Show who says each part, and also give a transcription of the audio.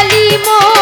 Speaker 1: Kali Md